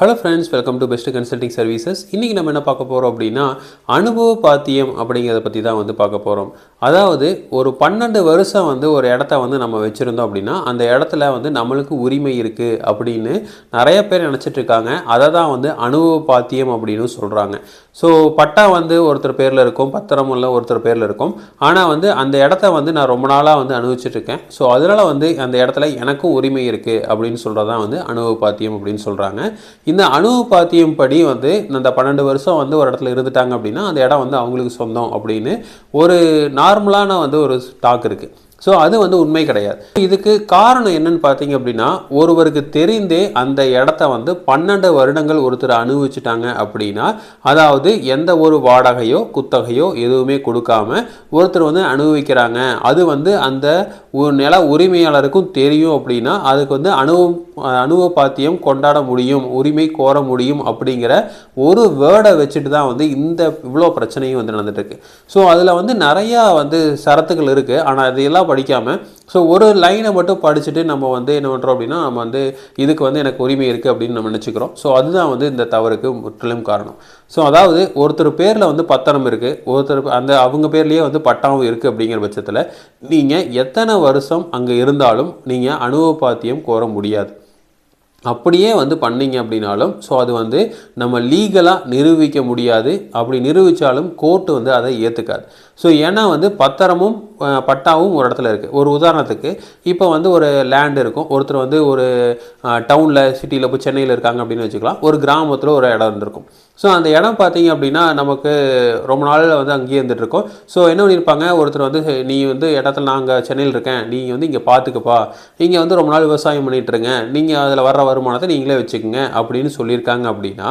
Hello friends welcome to best consulting services இன்றைக்கி நம்ம என்ன பார்க்க போகிறோம் அப்படின்னா அனுபவ பாத்தியம் அப்படிங்கிறத பற்றி தான் வந்து பார்க்க போகிறோம் அதாவது ஒரு பன்னெண்டு வருஷம் வந்து ஒரு இடத்த வந்து நம்ம வச்சுருந்தோம் அப்படின்னா அந்த இடத்துல வந்து நம்மளுக்கு உரிமை இருக்குது அப்படின்னு நிறைய பேர் நினச்சிட்ருக்காங்க அதை தான் வந்து அனுபவ பாத்தியம் அப்படின்னு சொல்கிறாங்க ஸோ பட்டா வந்து ஒருத்தர் பேரில் இருக்கும் பத்திரம் உள்ள ஒருத்தர் பேரில் இருக்கும். ஆனால் வந்து அந்த இடத்த வந்து நான் ரொம்ப நாளாக வந்து அனுபவிச்சிட்ருக்கேன் ஸோ அதனால் வந்து அந்த இடத்துல எனக்கும் உரிமை இருக்குது அப்படின்னு சொல்கிறது தான் வந்து அனுபவ பாத்தியம் அப்படின்னு சொல்கிறாங்க இந்த அணுபாத்தியம் படி வந்து இந்த பன்னெண்டு வருஷம் வந்து ஒரு இடத்துல இருந்துட்டாங்க அப்படின்னா அந்த இடம் வந்து அவங்களுக்கு சொந்தம் அப்படின்னு ஒரு நார்மலான வந்து ஒரு ஸ்டாக் இருக்குது ஸோ அது வந்து உண்மை கிடையாது. இதுக்கு காரணம் என்னன்னு பார்த்தீங்க அப்படின்னா ஒருவருக்கு தெரிந்தே அந்த இடத்த வந்து பன்னெண்டு வருடங்கள் ஒருத்தர் அனுபவிச்சுட்டாங்க அப்படின்னா அதாவது எந்த ஒரு வாடகையோ குத்தகையோ எதுவுமே கொடுக்காம ஒருத்தர் வந்து அனுபவிக்கிறாங்க. அது வந்து அந்த ஒரு நில உரிமையாளருக்கும் தெரியும் அப்படின்னா அதுக்கு வந்து அனுபவம் அனுபவ பாத்தியம் கொண்டாட முடியும் உரிமை கோர முடியும் அப்படிங்கிற ஒரு வேர்டை வச்சுட்டு தான் வந்து இந்த இவ்வளோ பிரச்சனையும் வந்து நடந்துட்டுருக்கு. ஸோ அதில் வந்து நிறையா வந்து சரத்துக்கள் இருக்குது ஆனால் இதையெல்லாம் படிக்காமல் ஸோ ஒரு லைனை மட்டும் படிச்சுட்டு நம்ம வந்து என்ன பண்ணுறோம் அப்படின்னா நம்ம வந்து இதுக்கு வந்து எனக்கு உரிமை இருக்குது அப்படின்னு நம்ம நினச்சிக்கிறோம். ஸோ அதுதான் வந்து இந்த தவறுக்கு முற்றிலும் காரணம். ஸோ அதாவது ஒருத்தர் பேரில் வந்து பத்திரம் இருக்குது ஒருத்தர் அந்த அவங்க பேர்லேயே வந்து பட்டாவும் இருக்குது அப்படிங்கிற பட்சத்தில் நீங்கள் எத்தனை வருஷம் அங்கே இருந்தாலும் நீங்கள் அனுபவப்பாத்தியம் கோர முடியாது. அப்படியே வந்து பண்ணீங்க அப்படின்னாலும் ஸோ அது வந்து நம்ம லீகலாக நிரூபிக்க முடியாது. அப்படி நிரூபித்தாலும் கோர்ட்டு வந்து அதை ஏற்றுக்காது ஸோ ஏன்னா வந்து பத்திரமும் பட்டாவும் ஒரு இடத்துல இருக்குது ஒரு உதாரணத்துக்கு இப்போ வந்து ஒரு லேண்ட் இருக்கும். ஒருத்தர் வந்து ஒரு டவுனில் சிட்டியில் இப்போ சென்னையில் இருக்காங்க அப்படின்னு வச்சுக்கலாம். ஒரு கிராமத்தில் ஒரு இடம் இருந்திருக்கும். ஸோ அந்த இடம் பார்த்தீங்க அப்படின்னா நமக்கு ரொம்ப நாள் வந்து அங்கேயே இருந்துட்டுருக்கோம் ஸோ என்ன பண்ணியிருப்பாங்க ஒருத்தர் வந்து நீ வந்து இடத்துல நாங்கள் சென்னையில் இருக்கேன். நீங்கள் வந்து இங்கே பார்த்துக்கப்பா இங்கே வந்து ரொம்ப நாள் விவசாயம் பண்ணிகிட்ருங்க நீங்கள் அதில் வர்ற வருமானத்தை நீங்களே வச்சுக்கோங்க. அப்படின்னு சொல்லியிருக்காங்க அப்படின்னா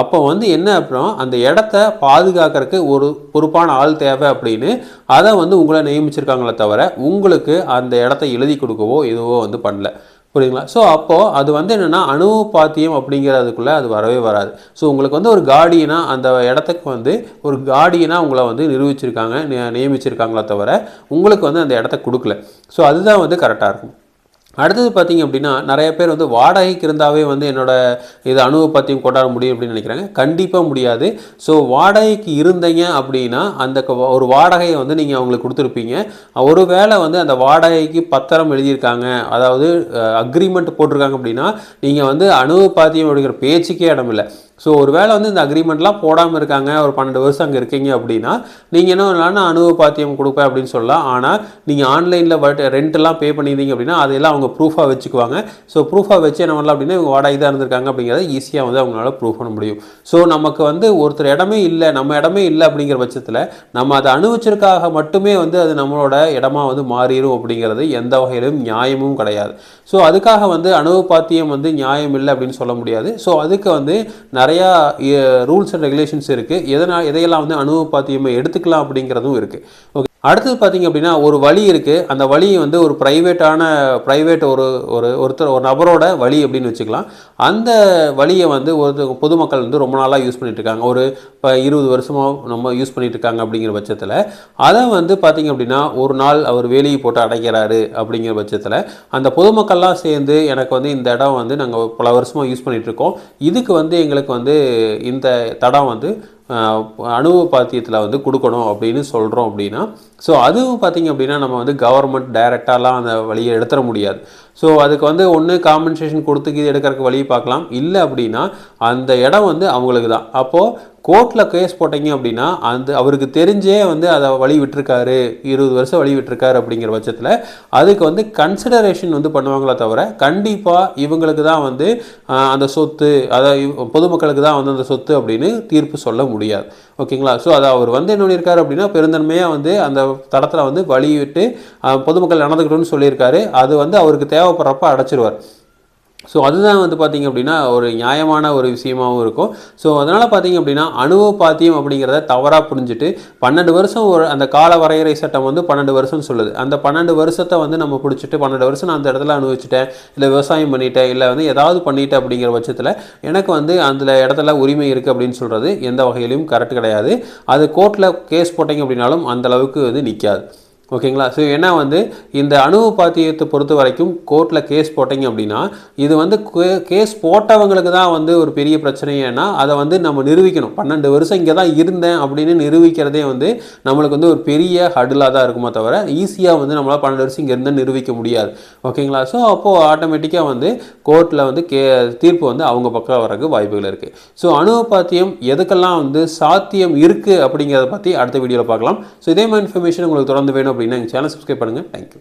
அப்போ வந்து என்ன அப்புறம் அந்த இடத்த பாதுகாக்கிறதுக்கு ஒரு பொறுப்பான ஆள் தேவை அப்படின்னு அதை வந்து உங்களை நியமிச்சிருக்காங்களே தவிர உங்களுக்கு அந்த இடத்த எழுதி கொடுக்கவோ எதுவோ வந்து பண்ணல. புரியுங்களா ஸோ அப்போது அது வந்து என்னென்னா அனுபவப்பாத்தியம் அப்படிங்கிறதுக்குள்ளே அது வரவே வராது. ஸோ உங்களுக்கு வந்து ஒரு கார்டியனாக அந்த இடத்துக்கு வந்து ஒரு கார்டியனாக உங்களை வந்து நிரூபிச்சிருக்காங்க நியமிச்சிருக்காங்களே தவிர உங்களுக்கு வந்து அந்த இடத்த கொடுக்கல. ஸோ அதுதான் வந்து கரெக்டாக இருக்கும். அடுத்தது பார்த்தீங்க அப்படின்னா நிறைய பேர் வந்து வாடகைக்கு இருந்தாவே வந்து என்னோடய இது அனுபவ பற்றியும் கொண்டாட முடியும் அப்படின்னு நினைக்கிறாங்க. கண்டிப்பாக முடியாது. ஸோ வாடகைக்கு இருந்தீங்க அப்படின்னா அந்த க- ஒரு வாடகையை வந்து நீங்கள் அவங்களுக்கு கொடுத்துருப்பீங்க. ஒரு வேளை வந்து அந்த வாடகைக்கு பத்திரம் எழுதியிருக்காங்க அதாவது அக்ரிமெண்ட் போட்டிருக்காங்க அப்படின்னா நீங்கள் வந்து அனுபவ பாத்தியம் அப்படிங்கிற பேச்சுக்கே இடமில்லை. ஸோ ஒரு வேளை வந்து இந்த அக்ரிமெண்ட்லாம் போடாமல் இருக்காங்க ஒரு பன்னெண்டு வருஷம் அங்கே இருக்கீங்க அப்படின்னா நீங்கள் என்ன பண்ணலாம் அனுபவ பாத்தியம் கொடுப்பேன் அப்படின்னு சொல்லலாம். ஆனால் நீங்கள் ஆன்லைனில் பட் ரெண்ட்டெல்லாம் பே பண்ணியிருந்தீங்க அப்படின்னா அதையெல்லாம் அவங்க ப்ரூஃபாக வச்சுக்குவாங்க. ஸோ ப்ரூஃபாக வச்சு என்ன பண்ணலாம் அப்படின்னா இவங்க வாடகை தான் இருந்திருக்காங்க அப்படிங்கிறத ஈஸியாக வந்து அவங்களால ப்ரூஃப் பண்ண முடியும். ஸோ நமக்கு வந்து ஒருத்தர் இடமே இல்லை நம்ம இடமே இல்லை அப்படிங்கிற பட்சத்தில் நம்ம அதை அனுபவிச்சிருக்காக மட்டுமே வந்து அது நம்மளோட இடமா வந்து மாறிடும் அப்படிங்கிறது எந்த வகையிலும் நியாயமும் கிடையாது. ஸோ அதுக்காக வந்து அனுபவ பாத்தியம் வந்து நியாயம் இல்லை அப்படின்னு சொல்ல முடியாது. ஸோ அதுக்கு வந்து நிறையா ரூல்ஸ் அண்ட் ரெகுலேஷன்ஸ் இருக்குது எதனால் எதையெல்லாம் வந்து அனுபவ பாத்தியமாக எடுத்துக்கலாம் அப்படிங்கிறதும் இருக்குது ஓகே. அடுத்தது பார்த்தீங்க அப்படின்னா ஒரு வழி இருக்குது அந்த வழி வந்து ஒரு ப்ரைவேட்டான ப்ரைவேட் ஒரு ஒரு ஒருத்தர் ஒரு நபரோட வழி அப்படின்னு வச்சுக்கலாம். அந்த வழியை வந்து ஒரு பொதுமக்கள் வந்து ரொம்ப நாளாக யூஸ் பண்ணிகிட்டு இருக்காங்க. ஒரு இப்போ இருபது வருஷமாக நம்ம யூஸ் பண்ணிகிட்டு இருக்காங்க அப்படிங்கிற பட்சத்தில். அதை வந்து பார்த்தீங்க அப்படின்னா ஒரு நாள் அவர் வேலையை போட்டு அடைக்கிறாரு அப்படிங்கிற பட்சத்தில். அந்த பொதுமக்கள்லாம் சேர்ந்து எனக்கு வந்து இந்த இடம் வந்து நாங்கள் பல வருஷமாக யூஸ் பண்ணிகிட்ருக்கோம் இருக்கோம். இதுக்கு வந்து எங்களுக்கு வந்து இந்த தடம் வந்து ஆஹ், அனுபவ பாத்தியத்தில் வந்து கொடுக்கணும் அப்படின்னு சொல்கிறோம் அப்படின்னா ஸோ அதுவும் பார்த்தீங்க அப்படின்னா நம்ம வந்து கவர்மெண்ட் டைரெக்டாலாம் அந்த வழியை எடுத்துட முடியாது. ஸோ அதுக்கு வந்து ஒன்று காம்பன்சேஷன் கொடுத்து இது எடுக்கிறதுக்கு வழி பார்க்கலாம். இல்லை அப்படின்னா அந்த இடம் வந்து அவங்களுக்கு தான். அப்போது கோர்ட்டில் கேஸ் போட்டீங்க அப்படின்னா அந்த அவருக்கு தெரிஞ்சே வந்து அதை வழி விட்டுருக்காரு. இருபது வருஷம் வழி விட்டுருக்காரு அப்படிங்கிற பட்சத்தில் அதுக்கு வந்து கன்சிடரேஷன் வந்து பண்ணுவாங்களே தவிர கண்டிப்பாக இவங்களுக்கு தான் வந்து அந்த சொத்து அதாவது பொதுமக்களுக்கு தான் வந்து அந்த சொத்து அப்படின்னு தீர்ப்பு சொல்ல முடியாது. ஓகேங்களா? ஸோ அதை அவர் வந்து என்ன பண்ணியிருக்காரு அப்படின்னா பெருந்தன்மையாக வந்து அந்த தடத்தில் வந்து வழி விட்டு பொதுமக்கள் நடந்துக்கிட்டோன்னு சொல்லியிருக்காரு. அது வந்து அவருக்கு தேவைப்படுறப்ப அடைச்சிருவார். ஸோ அதுதான் வந்து பார்த்திங்க அப்படின்னா ஒரு நியாயமான ஒரு விஷயமாவும் இருக்கும். ஸோ அதனால் பார்த்தீங்க அப்படின்னா அனுபவ பாத்தியம் அப்படிங்கிறத தவறாக புரிஞ்சுட்டு பன்னெண்டு வருஷம் ஒரு அந்த கால வரையறை சட்டம் வந்து பன்னெண்டு வருஷம் சொல்லுது. அந்த பன்னெண்டு வருஷத்தை வந்து நம்ம பிடிச்சிட்டு பன்னெண்டு வருஷம் நான் அந்த இடத்துல அனுபவிச்சிட்டேன் இல்லை விவசாயம் பண்ணிட்டேன் இல்லை வந்து ஏதாவது பண்ணிட்டேன் அப்படிங்கிற பட்சத்தில் எனக்கு வந்து அந்த இடத்துல உரிமை இருக்குது அப்படின்னு சொல்கிறது எந்த வகையிலையும் கரெக்ட் கிடையாது. அது கோர்ட்டில் கேஸ் போட்டீங்க அப்படின்னாலும் அந்தளவுக்கு வந்து நிற்காது ஓகேங்களா? ஸோ ஏன்னா வந்து இந்த அணுவு பாத்தியத்தை பொறுத்த வரைக்கும் கோர்ட்டில் கேஸ் போட்டீங்க அப்படின்னா இது வந்து கேஸ் போட்டவங்களுக்கு தான் வந்து ஒரு பெரிய பிரச்சனை. ஏன்னா அதை வந்து நம்ம நிரூபிக்கணும். பன்னெண்டு வருஷம் இங்கே தான் இருந்தேன் அப்படின்னு நிரூபிக்கிறதே வந்து நம்மளுக்கு வந்து ஒரு பெரிய ஹடலாக தான் இருக்குமா தவிர ஈஸியாக வந்து நம்மளால் பன்னெண்டு வருஷம் இங்கே இருந்து நிரூபிக்க முடியாது. ஓகேங்களா? ஸோ அப்போது ஆட்டோமேட்டிக்காக வந்து கோர்ட்டில் வந்து கே தீர்ப்பு வந்து அவங்க பக்கம் வரக்கு வாய்ப்புகள் இருக்குது ஸோ அணுவு பாத்தியம் எதுக்கெல்லாம் வந்து சாத்தியம் இருக்குது அப்படிங்கிறத பற்றி அடுத்த வீடியோவில் பார்க்கலாம். ஸோ இதே மாதிரி இன்ஃபர்மேஷன் உங்களுக்கு தொடர்ந்து வேணும் அப்படின்னா எங்கள் சேனல் சப்ஸ்கிரைப் பண்ணுங்கள் தேங்க்யூ